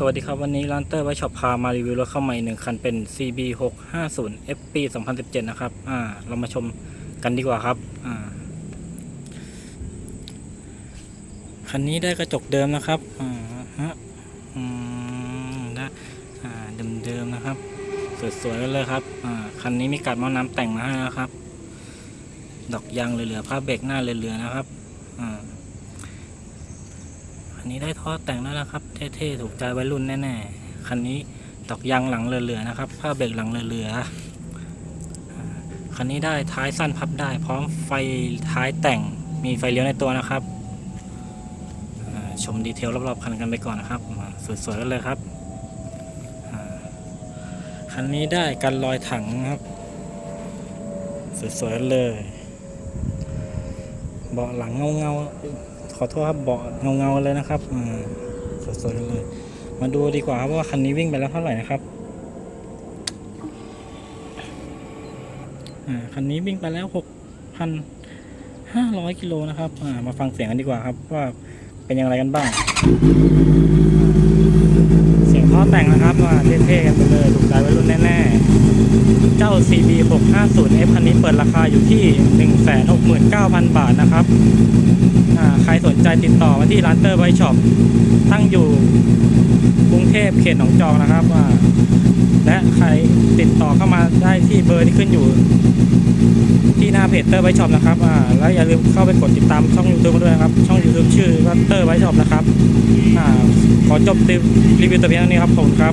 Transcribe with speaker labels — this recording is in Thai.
Speaker 1: สวัสดีครับ วันนี้ร้านเตอร์ไวช็อปพามารีวิวรถเข้าใหม่หนึ่งคันเป็น CB 6 5 0 F ปี2017 นะครับ อ่า เรามาชมกันดีกว่าครับ อ่า คันนี้ได้กระจกเดิมนะครับ อ่าฮะ อืมได้อ่า เดิมๆนะครับ สวยๆกันเลยครับ อ่า คันนี้มีกัดมอน้ำแต่งมาให้นะครับ ดอกยางเหลือๆผ้าเบรกหน้าเหลือๆนะครับ อ่า นี้ได้ท่อแต่งแล้วนะครับ เท่ๆ ถูกใจวัยรุ่นแน่ๆ คันนี้ดอกยางหลังเหลือๆนะครับ ผ้าเบรกหลังเหลือๆ คันนี้ได้ท้ายสั้นพับได้ พร้อมไฟท้ายแต่ง มีไฟเลี้ยวในตัวนะครับ ชมดีเทลรอบๆ คันกันไปก่อนนะครับ สวยๆกันเลยครับ คันนี้ได้กันรอยถังครับ สวยๆกันเลย เบาะหลังเงาๆ ขอโทษครับเบาะเงาๆเลยนะครับอ่าสดๆเลย มาดูดีกว่าครับว่าคันนี้วิ่งไปแล้วเท่าไหร่นะครับอ่าคันนี้วิ่งไปแล้วหกพันห้าร้อยกิโลนะครับอ่ามาฟังเสียงกันดีกว่าครับว่าเป็นอย่างไรกันบ้าง แต่งนะครับว่าเท่ๆกันไปเลยถูกใจวัยรุ่นแน่ๆ เจ้า CB 650 F คันนี้เปิดราคาอยู่ที่ 169,000 บาทนะครับ ใครสนใจติดต่อมาที่ร้านเตอร์ไวช็อปตั้งอยู่กรุงเทพเขตหนองจอกนะครับ และใครติดต่อเข้ามาได้ที่เบอร์ที่ขึ้นอยู่ น้าเพจเตอร์ไวช็อปนะครับอ่าแล้วอย่าลืมเข้าไปกดติดตามช่อง YouTube ด้วยนะครับ ช่อง YouTube ชื่อว่าเตอร์ไวช็อปนะครับอ่าขอจบรีวิวแต่เพียงเท่านี้ครับผมครับ